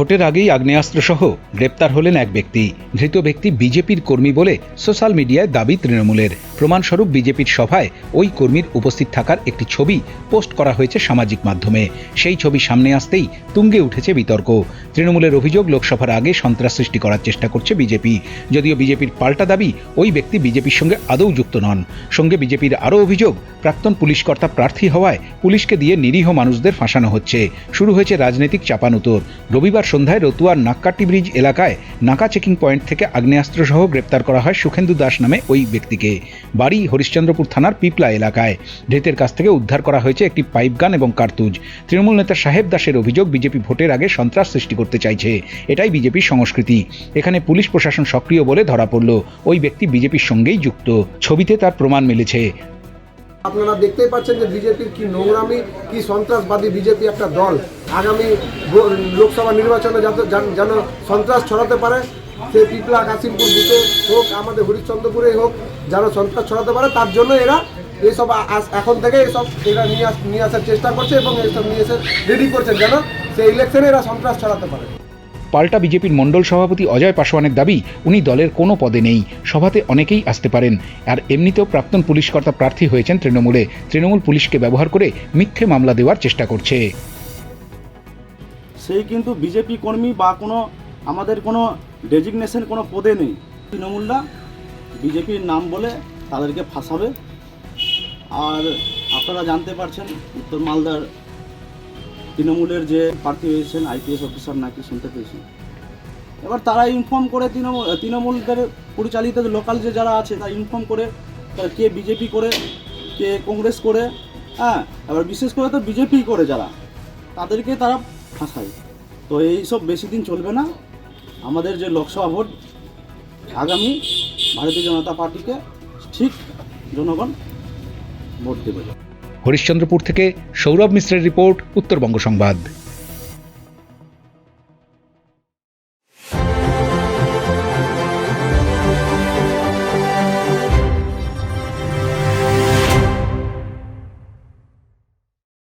ভোটের আগেই আগ্নেয়াস্ত্রসহ গ্রেপ্তার হলেন এক ব্যক্তি। ধৃত ব্যক্তি বিজেপির কর্মী বলে সোশ্যাল মিডিয়ায় দাবি তৃণমূলের। প্রমাণস্বরূপ বিজেপির সভায় ওই কর্মীর উপস্থিত থাকার একটি ছবি পোস্ট করা হয়েছে সামাজিক মাধ্যমে। সেই ছবি সামনে আসতেই তুঙ্গে উঠেছে বিতর্ক। তৃণমূলের অভিযোগ, লোকসভার আগে সন্ত্রাস সৃষ্টি করার চেষ্টা করছে বিজেপি। যদিও বিজেপির পাল্টা দাবি, ওই ব্যক্তি বিজেপির সঙ্গে আদৌ যুক্ত নন। সঙ্গে বিজেপির আরও অভিযোগ, প্রাক্তন পুলিশকর্তা প্রার্থী হওয়ায় পুলিশকে দিয়ে নিরীহ মানুষদের ফাঁসানো হচ্ছে। শুরু হয়েছে রাজনৈতিক চাপানুতোর। রবিবার সন্ধ্যায় রতুয়ার নাক্কাটি ব্রিজ এলাকায় নাকা চেকিং পয়েন্ট থেকে আগ্নেয়াস্ত্রসহ গ্রেপ্তার করা হয় সুখেন্দু দাস নামে ওই ব্যক্তিকে। বাড়ি হরিশ্চন্দ্রপুর থানার পিপলা এলাকায়। ধৃতের কাছ থেকে উদ্ধার করা হয়েছে একটি পাইপ গান এবং কার্তুজ। তৃণমূল নেতা সাহেব দাসের অভিযোগ বিজেপি ভোটের আগে সন্ত্রাস সৃষ্টি করতে চাইছে। এটাই বিজেপির সংস্কৃতি। এখানে পুলিশ প্রশাসন সক্রিয় বলে ধরা পড়ল। ওই ব্যক্তি বিজেপির সঙ্গেই যুক্ত। ছবিতে তার প্রমাণ মিলেছে। আপনারা দেখতেই পাচ্ছেন যে বিজেপির কি নোংরামি, কি সন্ত্রাসবাদী বিজেপি একটা দল। আগামী লোকসভা নির্বাচনে যেন- সন্ত্রাস ছড়াতে পারে সে পিপলা কাশিমপুর বুথে হোক, আমাদের হরিশ্চন্দ্রপুরে হোক, যেন সন্ত্রাস ছড়াতে পারে, তার জন্য এরা এসব এখন থেকে এসব এরা নিয়ে নিয়ে আসার চেষ্টা করছে এবং এসব নিয়ে এসে রেডি করছেন যেন সেই ইলেকশনে এরা সন্ত্রাস ছড়াতে পারে। পাল্টা বিজেপির মণ্ডল সভাপতি অজয় পাসওয়ানের দাবি, উনি দলের কোনো পদে নেই। সভাতে অনেকেই আসতে পারেন। আর এমনিতেও প্রাক্তন পুলিশকর্তা প্রার্থী হয়েছেন তৃণমূলে। তৃণমূল পুলিশকে ব্যবহার করে মিথ্যে মামলা দেওয়ার চেষ্টা করছে। সেই কিন্তু বিজেপি কর্মী বা কোনো, আমাদের কোনো ডেজিগনেশন কোনো পদে নেই। তৃণমূলরা বিজেপির নাম বলে তাদেরকে ফাঁসাবে। আর আপনারা জানতে পারছেন, উত্তর মালদার তৃণমূলের যে প্রার্থী হয়েছেন আইপিএস অফিসার নাকি শুনতে পেয়েছেন? এবার তারা ইনফর্ম করে তৃণমূল, তৃণমূলদের পরিচালিত লোকাল যে যারা আছে, তারা ইনফর্ম করে কে বিজেপি করে, কে কংগ্রেস করে হ্যাঁ? এবার বিশেষ করে তো বিজেপি করে যারা, তাদেরকে তারা ফাঁসায়। তো এইসব বেশি দিন চলবে না। আমাদের যে লোকসভা ভোট, আগামী ভারতীয় জনতা পার্টিকে ঠিক জনগণ ভোট দেবে। হরিশ্চন্দ্রপুর থেকে সৌরভ মিশ্রের রিপোর্ট উত্তরবঙ্গ সংবাদ।